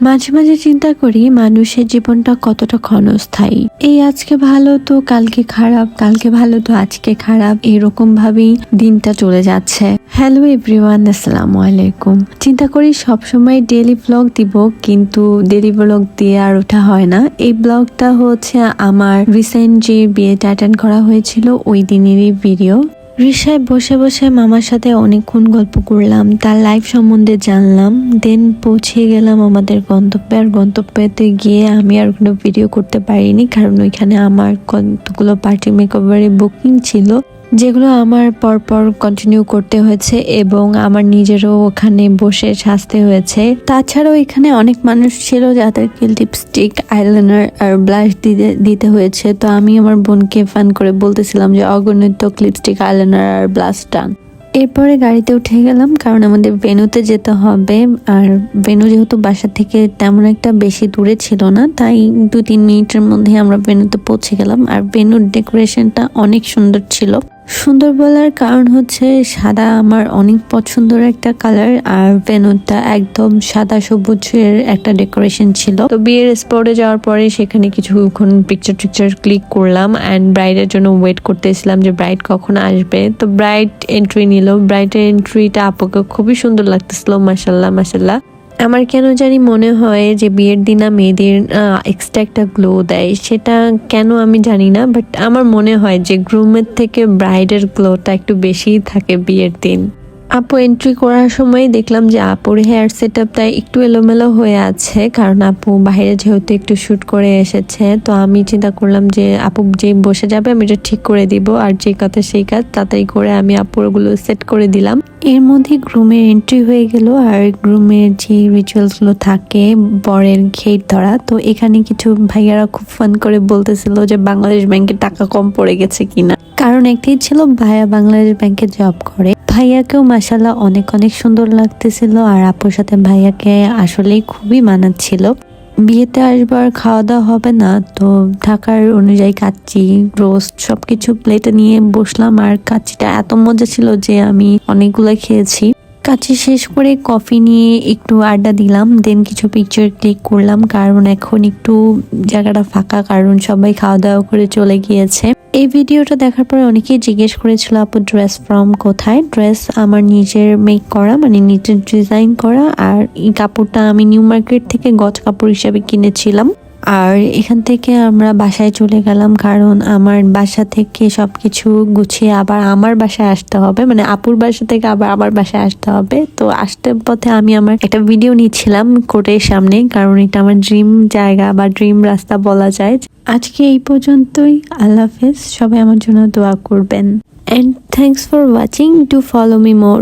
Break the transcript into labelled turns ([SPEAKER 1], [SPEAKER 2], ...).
[SPEAKER 1] মাঝে মাঝে চিন্তা করি মানুষের জীবনটা কতটা ক্ষণস্থায়ী। এই আজকে ভালো তো, কালকে খারাপ, কালকে ভালো তো, আজকে খারাপ, এরকম ভাবেই দিনটা চলে যাচ্ছে। হ্যালো এভরিওয়ান আসসালামু আলাইকুম। চিন্তা করি সবসময় ডেলি ব্লগ দিব, কিন্তু ডেলি ব্লগ দিয়ে আর ওঠা হয় না। এই ব্লগটা হচ্ছে আমার রিসেন্ট যে বিয়েটা অ্যাটেন্ড করা হয়েছিল, ওই দিনেরই ভিডিও রিসায় বসে বসে মামার সাথে অনেকক্ষণ গল্প করলাম, তার লাইফ সম্বন্ধে জানলাম দেন পৌঁছে গেলাম আমাদের গন্তব্যে। আর গন্তব্যতে গিয়ে আমি আর কোনো ভিডিও করতে পারিনি, কারণ ওইখানে আমার কতগুলো পার্টি মেকওভারে বুকিং ছিল। যেগুলো আমার পরপর কন্টিনিউ করতে হয়েছে এবং আমার নিজেরও ওখানে বসে সাজতে হয়েছে। তাছাড়াও এখানে অনেক মানুষ ছিল যাদেরকে লিপস্টিক আইলাইনার আর ব্লাশ দিতে দিতে হয়েছে। তো আমি আমার বোনকে ফান করে বলতেছিলাম যে, অগণিত লিপস্টিক আইলাইনার আর ব্লাশ টান। এরপরে গাড়িতে উঠে গেলাম, কারণ আমাদের ভেনুতে যেতে হবে। আর ভেনু যেহেতু বাসা থেকে তেমন একটা বেশি দূরে ছিল না, তাই দু তিন মিনিটের মধ্যে আমরা ভেনুতে পৌঁছে গেলাম। আর ভেনুর ডেকোরেশনটা অনেক সুন্দর ছিল। সুন্দর বলার কারণ হচ্ছে সাদা আমার অনেক পছন্দের একটা কালার আর ভেনুটা একদম সাদা সবুজের একটা ডেকোরেশন ছিল। তো বিয়ের স্পটে যাওয়ার পরে সেখানে কিছুক্ষণ পিকচার টিকচার ক্লিক করলাম অ্যান্ড ব্রাইডের জন্য ওয়েট করতেছিলাম যে ব্রাইড কখন আসবে। তো ব্রাইড এন্ট্রি নিল। ব্রাইডের এন্ট্রিটা আপুকে খুবই সুন্দর লাগতেছিল মাসাল্লাহ মাসাল্লাহ আমার কেন জানি মনে হয় যে বিয়ের দিন না মেয়েদের এক্সট্রা একটা গ্লো দেয়। সেটা কেন আমি জানি না বাট আমার মনে হয় যে গ্রুমের থেকে ব্রাইডের গ্লোটা একটু বেশিই থাকে বিয়ের দিন। আপু এন্ট্রি করার সময় দেখলাম যে আপুর হেয়ার সেট আপটা একটু এলোমেলো হয়ে আছে, কারণ আপু বাইরে যেহেতু একটু শ্যুট করে এসেছে, তো আমি চিন্তা করলাম যে আপু যে বসে যাবে আমি এটা ঠিক করে দিব, আর যে কথা সেই কাজ তাড়াতাড়ি করে আমি আপুর ওগুলো সেট করে দিলাম। এর মধ্যে গ্রুমের এন্ট্রি হয়ে গেল, আর গ্রুমের যে রিচুয়ালসগুলো থাকে, বরের ঘেট ধরা, তো এখানে কিছু ভাইয়ারা খুব ফান করে বলতেছিল যে বাংলাদেশ ব্যাংকে টাকা কম পড়ে গেছে কিনা। কারণ একটাই ছিল ভাইয়া বাংলাদেশ ব্যাংকে জব করে। ভাইয়াকেও মাসাল্লাহ অনেক অনেক সুন্দর লাগতেছিল আর আপুর সাথে ভাইয়াকে আসলেই খুবই মানাচ্ছিল। বিয়েতে আসবার খাওয়া দাওয়া হবে না, তো ঢাকার অনুযায়ী কাচ্চি, রোস্ট সবকিছু প্লেটে নিয়ে বসলাম আর কাচ্চিটা এত মজা ছিল যে আমি অনেকগুলো খেয়েছি। কাছে শেষ করে কফি নিয়ে একটু আড্ডা দিলাম, দেন কিছু পিকচার ক্লিক করলাম, কারণ এখন একটু জায়গাটা ফাঁকা, কারণ সবাই খাওয়া দাওয়া করে চলে গিয়েছে। এই ভিডিওটা দেখার পরে অনেকেই জিজ্ঞেস করেছিল, আপু ড্রেস ফ্রম কোথায়? ড্রেস আমার নিজের মেক করা মানে নিজের ডিজাইন করা, আর এই কাপড়টা আমি নিউ মার্কেট থেকে গজ কাপড় হিসাবে কিনেছিলাম। আর এখান থেকে আমরা বাসায় চলে গেলাম কারণ আমার বাসা থেকে সবকিছু গুছিয়ে আবার আমার বাসায় আসতে হবে। মানে আপুর বাসা থেকে আবার আমার বাসায় আসতে হবে। তো আসতে পথে আমি আমার একটা ভিডিও নিচ্ছিলাম কোর্টের সামনে, কারণ এটা আমার ড্রিম জায়গা বা ড্রিম রাস্তা বলা যায়। আজকে এই পর্যন্তই। আল্লাহ হাফেজ। সবাই আমার জন্য দোয়া করবেন। And thanks for watching to follow me more